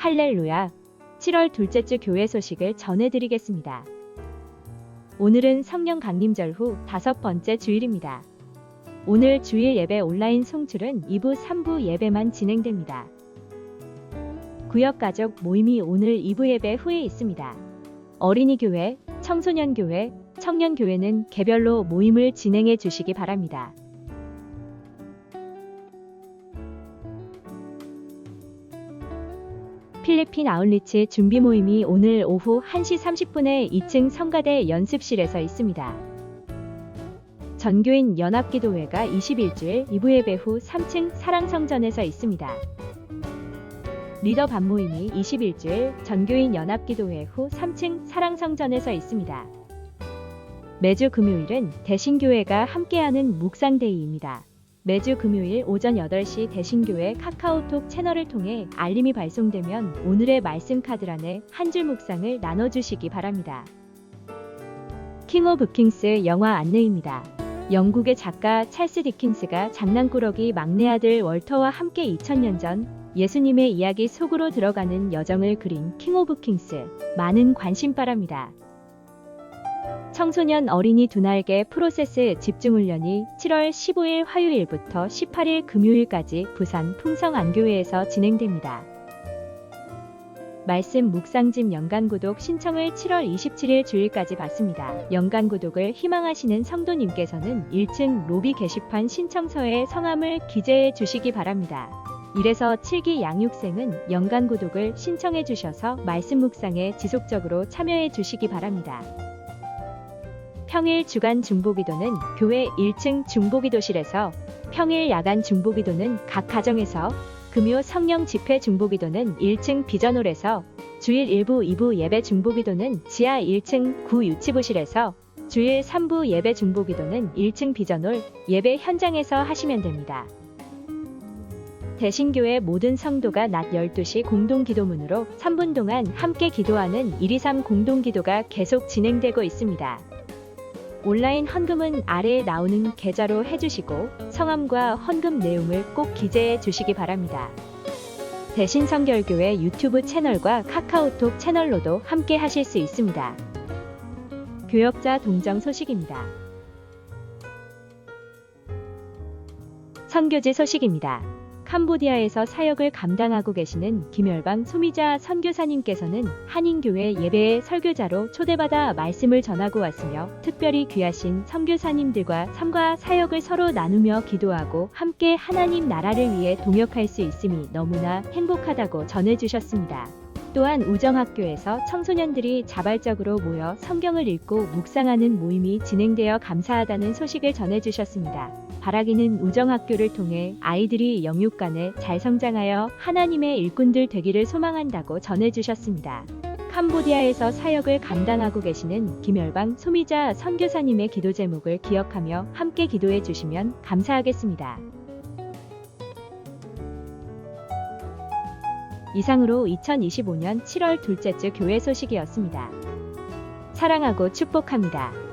할렐루야. 7월 둘째 주 교회 소식을 전해드리겠습니다. 오늘은 성령 강림절 후 다섯 번째 주일입니다. 오늘 주일 예배 온라인 송출은 2부, 3부 예배만 진행됩니다. 구역 가족 모임이 오늘 2부 예배 후에 있습니다. 어린이 교회, 청소년 교회, 청년 교회는 개별로 모임을 진행해 주시기 바랍니다. 필리핀 아웃리치 준비 모임이 오늘 오후 1시 30분에 2층 성가대 연습실에서 있습니다. 전교인 연합기도회가 21주일 2부 예배 후 3층 사랑성전에서 있습니다. 리더 반 모임이 21주일 전교인 연합기도회 후 3층 사랑성전에서 있습니다. 매주 금요일은 대신교회가 함께하는 묵상데이입니다. 매주 금요일 오전 8시 대신교회 카카오톡 채널을 통해 알림이 발송되면 오늘의 말씀 카드란에 한 줄 묵상을 나눠주시기 바랍니다. 킹 오브 킹스 영화 안내입니다. 영국의 작가 찰스 디킨스가 장난꾸러기 막내 아들 월터와 함께 2000년 전 예수님의 이야기 속으로 들어가는 여정을 그린 킹 오브 킹스 많은 관심 바랍니다. 청소년 어린이 두날개 프로세스 집중훈련이 7월 15일 화요일부터 18일 금요일까지 부산 풍성안교회에서 진행됩니다. 말씀 묵상집 연간구독 신청을 7월 27일 주일까지 받습니다. 연간구독을 희망하시는 성도님께서는 1층 로비 게시판 신청서에 성함을 기재해 주시기 바랍니다. 1에서 7기 양육생은 연간구독을 신청해 주셔서 말씀 묵상에 지속적으로 참여해 주시기 바랍니다. 평일 주간 중보기도는 교회 1층 중보기도실에서 평일 야간 중보기도는 각 가정에서 금요 성령 집회 중보기도는 1층 비전홀에서 주일 1부 2부 예배 중보기도는 지하 1층 구 유치부실에서 주일 3부 예배 중보기도는 1층 비전홀 예배 현장에서 하시면 됩니다. 대신교회 모든 성도가 낮 12시 공동기도문으로 3분 동안 함께 기도하는 123 공동기도가 계속 진행되고 있습니다. 온라인 헌금은 아래에 나오는 계좌로 해주시고 성함과 헌금 내용을 꼭 기재해 주시기 바랍니다. 대신 성결교회 유튜브 채널과 카카오톡 채널로도 함께 하실 수 있습니다. 교역자 동정 소식입니다. 선교지 소식입니다. 캄보디아에서 사역을 감당하고 계시는 김열방 소미자 선교사님께서는 한인교회 예배의 설교자로 초대받아 말씀을 전하고 왔으며 특별히 귀하신 선교사님들과 삶과 사역을 서로 나누며 기도하고 함께 하나님 나라를 위해 동역할 수 있음이 너무나 행복하다고 전해주셨습니다. 또한 우정학교에서 청소년들이 자발적으로 모여 성경을 읽고 묵상하는 모임이 진행되어 감사하다는 소식을 전해주셨습니다. 바라기는 우정학교를 통해 아이들이 영육간에 잘 성장하여 하나님의 일꾼들 되기를 소망한다고 전해주셨습니다. 캄보디아에서 사역을 감당하고 계시는 김열방 소미자 선교사님의 기도 제목을 기억하며 함께 기도해 주시면 감사하겠습니다. 이상으로 2025년 7월 둘째 주 교회 소식이었습니다. 사랑하고 축복합니다.